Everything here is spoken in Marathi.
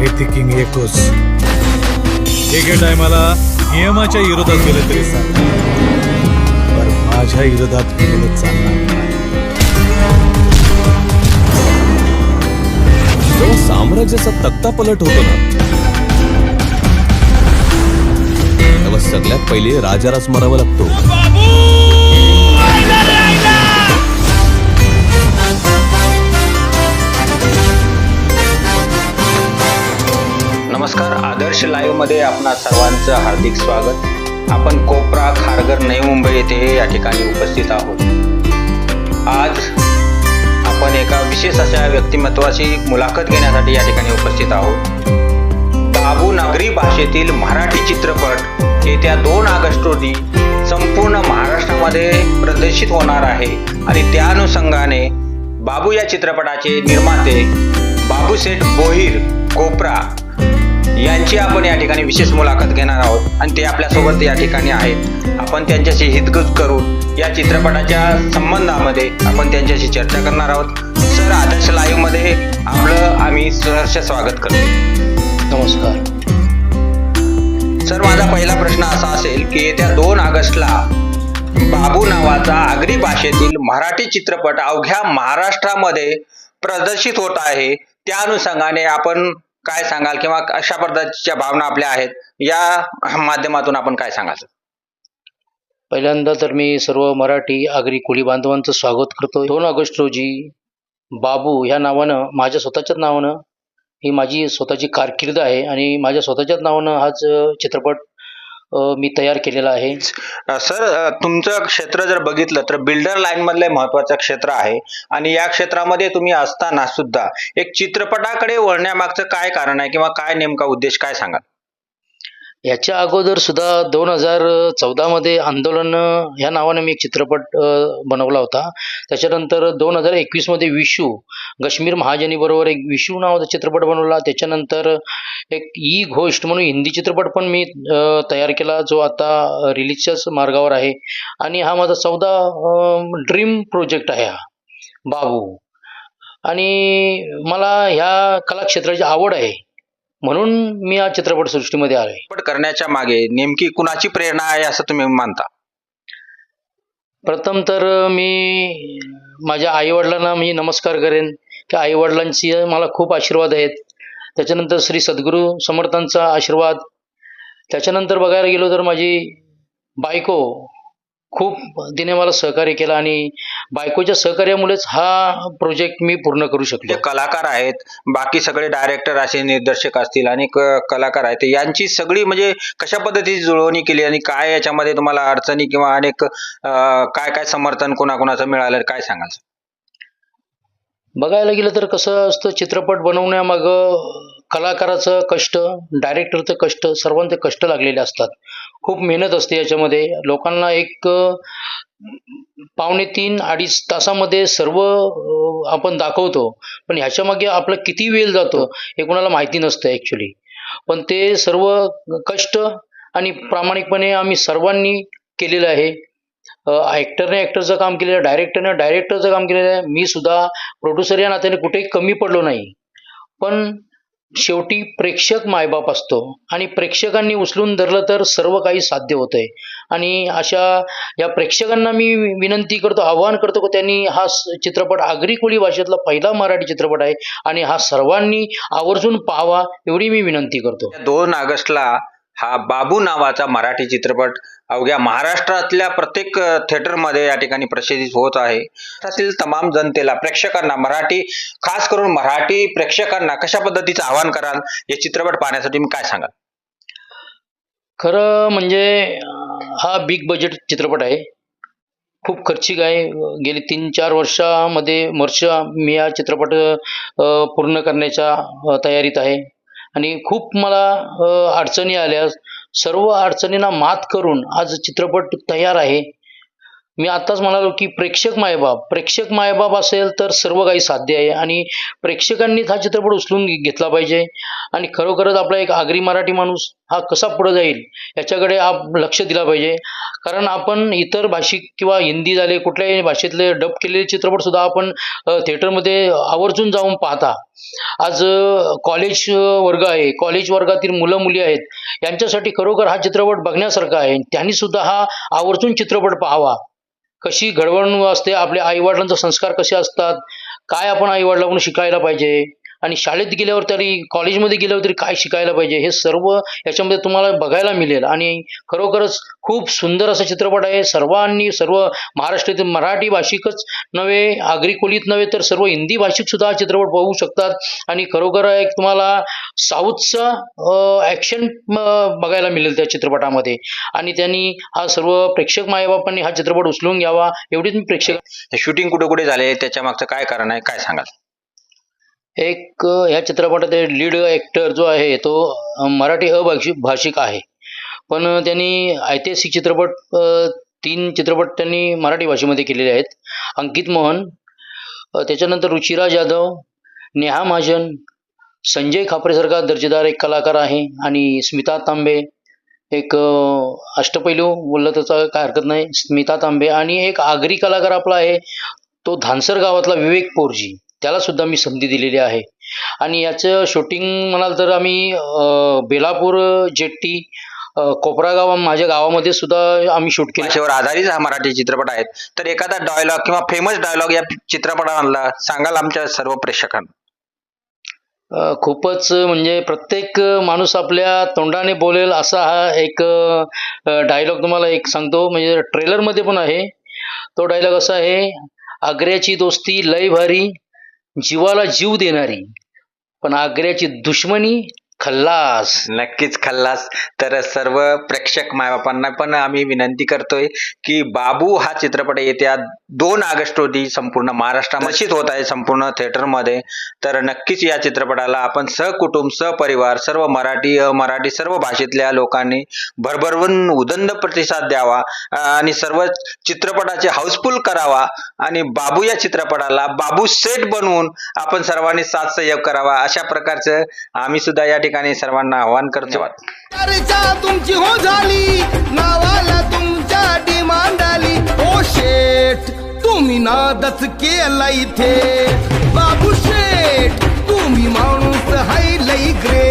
किंग एकूच एके टायमाला नियमाच्या विरोधात गेलं तरी पण माझ्या विरोधात गेलं चालणार साम्राज्याचा तक्ता पलट होतो ना तेव्हा सगळ्यात पहिले राजारास मरावा लागतो. नमस्कार लाईव्हमध्ये आपणा सर्वांचं हार्दिक स्वागत. आपण कोपरा खारघर नवी मुंबई येथे या ठिकाणी उपस्थित आहोत. आज आपण एका विशेष अशा व्यक्तिमत्वाची मुलाखत घेण्यासाठी या ठिकाणी उपस्थित आहोत. बाबू नागरी भाषेतील मराठी चित्रपट येत्या दोन ऑगस्ट रोजी संपूर्ण महाराष्ट्रामध्ये प्रदर्शित होणार आहे आणि त्या अनुषंगाने बाबू या चित्रपटाचे निर्माते बाबूसेठ बोहीर कोपरा यांची आपण या ठिकाणी विशेष मुलाखत घेणार आहोत आणि ते आपल्यासोबत या ठिकाणी आहेत. आपण त्यांच्याशी हितगुज करून या चित्रपटाच्या संबंधामध्ये आपण त्यांच्याशी चर्चा करणार आहोत. सर आदर्श लाईव्हमध्ये आपलं आम्ही सहर्ष स्वागत करतो. नमस्कार. सर माझा पहिला प्रश्न असा असेल की येत्या दोन ऑगस्टला बाबू नावाचा आगरी भाषेतील मराठी चित्रपट अवघ्या महाराष्ट्रामध्ये प्रदर्शित होत आहे. त्या अनुषंगाने आपण काय सांगाल किंवा अशा पद्धतीच्या भावना आपल्या आहेत या माध्यमातून आपण काय सांगाल? पहिल्यांदा तर मी सर्व मराठी आगरी कुळी बांधवांचं स्वागत करतो दोन ऑगस्ट रोजी बाबू ह्या नावानं माझ्या स्वतःच्याच नावानं ही माझी स्वतःची कारकीर्द आहे आणि माझ्या स्वतःच्याच नावानं हाच चित्रपट मी तयार केलेला आहे. सर तुमचं क्षेत्र जर बघितलं तर बिल्डर लाईन मधलं महत्वाचं क्षेत्र आहे आणि या क्षेत्रामध्ये तुम्ही असताना सुद्धा एक चित्रपटाकडे वळण्यामागचं काय कारण आहे किंवा काय नेमका उद्देश काय सांगाल? याच्या अगोदर सुद्धा दोन हजार चौदामध्ये आंदोलन ह्या नावाने मी एक चित्रपट बनवला होता. त्याच्यानंतर दोन हजार एकवीसमध्ये विशू कश्मीर महाजनीबरोबर एक विशू नावाचा चित्रपट बनवला. त्याच्यानंतर एक ई घोष्ट म्हणून हिंदी चित्रपट पण मी तयार केला जो आता रिलीजच्याच मार्गावर आहे. आणि हा माझा चौदा ड्रीम प्रोजेक्ट आहे हा बाबू. आणि मला ह्या कलाक्षेत्राची आवड आहे. म्हणून मी या चित्रपटसृष्टीमध्ये आलो आहे चित्रपट करण्याच्या मागे नेमकी कुणाची प्रेरणा आहे असं तुम्ही मानता? प्रथम तर मी माझ्या आईवडिलांना मी नमस्कार करेन. की आईवडिलांची मला खूप आशीर्वाद आहेत. त्याच्यानंतर श्री सद्गुरू समर्थांचा आशीर्वाद. त्याच्यानंतर बघायला गेलो तर माझी बायको खूप तिने मला सहकार्य केलं आणि बायकोच्या सहकार्यामुळेच हा प्रोजेक्ट मी पूर्ण करू शकलो. जे कलाकार आहेत बाकी सगळे डायरेक्टर असे निर्देशक असतील आणि क- कलाकार आहेत यांची सगळी म्हणजे कशा पद्धतीची जुळवणी केली आणि काय याच्यामध्ये तुम्हाला अडचणी किंवा अनेक अं, काय काय समर्थन कोणाकोणाचं मिळालं काय सांगाल? बघायला गेलं तर कसं असतं चित्रपट बनवण्यामागं कलाकाराचं कष्ट डायरेक्टरचं कष्ट सर्वांचे कष्ट लागलेले असतात. खूप मेहनत असते याच्यामध्ये. लोकांना एक पावणे तीन अडीच तासामध्ये सर्व आपण दाखवतो. पण ह्याच्यामागे आपलं आपला किती वेळ जातो हे कोणाला माहिती नसतं ॲक्च्युली पण ते सर्व कष्ट आणि प्रामाणिकपणे आम्ही सर्वांनी केलेलं आहे. ॲक्टरने ॲक्टरचं काम केलेलं आहे डायरेक्टरने डायरेक्टरचं काम केलेलं आहे. मी सुद्धा प्रोड्युसर या नात्याने कुठेही कमी पडलो नाही. पण शेवटी प्रेक्षक मायबाप असतो. आणि प्रेक्षकांनी उचलून धरलं तर सर्व काही साध्य होतंय. आणि अशा या प्रेक्षकांना मी विनंती करतो आवाहन करतो की त्यांनी हा चित्रपट आगरी कोळी भाषेतला पहिला मराठी चित्रपट आहे आणि हा सर्वांनी आवर्जून पाहावा एवढी मी विनंती करतो. दोन ऑगस्टला हा बाबू नावाचा मराठी चित्रपट अवघ्या महाराष्ट्रातल्या प्रत्येक थिएटरमध्ये या ठिकाणी प्रसिद्धित होत आहे. त्यातील तमाम जनतेला प्रेक्षकांना मराठी खास करून मराठी प्रेक्षकांना कशा पद्धतीचं आवाहन कराल हे चित्रपट पाहण्यासाठी मी काय सांगाल? खरं म्हणजे हा बिग बजेट चित्रपट आहे. खूप खर्चिक आहे. गेली तीन चार वर्षामध्ये वर्ष मी हा चित्रपट पूर्ण करण्याच्या तयारीत आहे. आणि खूप मला अडचणी आल्या सर्व अडचणींना मात करून आज चित्रपट तयार आहे. मी आत्ताच म्हणालो की प्रेक्षक मायबाप प्रेक्षक मायबाप असेल तर सर्व काही साध्य आहे आणि प्रेक्षकांनीच हा चित्रपट उचलून घेतला पाहिजे. आणि खरोखरच आपला एक आगरी मराठी माणूस हा कसा पुढे जाईल याच्याकडे आप लक्ष दिला पाहिजे. कारण आपण इतर भाषिक किंवा हिंदी झाले कुठल्याही भाषेतले डब केलेले चित्रपट सुद्धा आपण थिएटरमध्ये आवर्जून जाऊन पाहता. आज कॉलेज वर्ग आहे कॉलेज वर्गातील मुलं मुली आहेत यांच्यासाठी खरोखर हा चित्रपट बघण्यासारखा आहे. त्यांनी सुद्धा हा आवर्जून चित्रपट पाहावा. कशी घडवण असते आपल्या आईवडिलांचे संस्कार कसे असतात काय आपण आईवडिलांकडून शिकायला पाहिजे? आणि शाळेत गेल्यावर तरी कॉलेजमध्ये गेल्यावर तरी काय शिकायला पाहिजे? हे सर्व याच्यामध्ये तुम्हाला बघायला मिळेल. आणि खरोखरच खूप सुंदर असा चित्रपट आहे. सर्वांनी सर्व महाराष्ट्रातील मराठी भाषिकच नव्हे आगरी कोलीत नव्हे तर सर्व हिंदी भाषिक सुद्धा हा चित्रपट बघू शकतात. आणि खरोखर एक तुम्हाला साऊथचा ॲक्शन बघायला मिळेल त्या चित्रपटामध्ये. आणि त्यांनी हा सर्व प्रेक्षक मायबापांनी हा चित्रपट उचलून घ्यावा. एवढीच मी प्रेक्षक शूटिंग कुठे कुठे झाले? त्याच्या मागचं काय कारण आहे? काय सांगाल? एक ह्या चित्रपटातील लीड ॲक्टर जो आहे तो मराठी अभाषिक भाषिक आहे. पण त्यांनी ऐतिहासिक चित्रपट तीन चित्रपट त्यांनी मराठी भाषेमध्ये केलेले आहेत. अंकित मोहन त्याच्यानंतर रुचिरा जाधव नेहा महाजन संजय खापरेसारखा दर्जेदार एक कलाकार आहे आणि स्मिता तांबे एक अष्टपैलू बोललं त्याचा काय हरकत नाही. स्मिता तांबे आणि एक आगरी कलाकार आपला आहे तो धानसर गावातला विवेक पोरजी. त्याला सुद्धा मी संधी दिलेली आहे. आणि याचं शूटिंग म्हणाल तर आम्ही बेलापूर जेट्टी अ, कोपरा गाव माझ्या गावामध्ये सुद्धा आम्ही शूट केलं. भाषेवर आधारित हा मराठी चित्रपट आहे तर एखादा डायलॉग किंवा फेमस डायलॉग या चित्रपटाला सांगाल आमच्या सर्व प्रेक्षकांना. खूपच म्हणजे प्रत्येक माणूस आपल्या तोंडाने बोलेल असा हा एक डायलॉग तुम्हाला एक सांगतो. म्हणजे ट्रेलरमध्ये पण आहे. तो डायलॉग असा आहे आग्र्याची दोस्ती लय भारी जीवाला जीव देणारी पण आग्र्याची दुश्मनी खल्लास. नक्कीच खल्लास. तर सर्व प्रेक्षक मायबापांना पण आम्ही विनंती करतोय की बाबू हा चित्रपट येत्या दोन ऑगस्ट रोजी संपूर्ण महाराष्ट्रामध्ये होत आहे संपूर्ण थिएटरमध्ये. तर नक्कीच या चित्रपटाला आपण सहकुटुंब सहपरिवार सर्व मराठी अमराठी सर्व भाषेतल्या लोकांनी भरभरवून उदंड प्रतिसाद द्यावा आणि सर्व चित्रपटाचे हाऊसफुल करावा आणि बाबू या चित्रपटाला बाबू सेट बनवून आपण सर्वांनी साथ सहयोग करावा अशा प्रकारचं आम्ही सुद्धा या ठिकाणी सर्वांना आवाहन करतो. तुमची हो झाली शेठ तुम्ही नादच केला इथे. बाबू शेठ तुम्ही माणूस हाय लई ग्रेट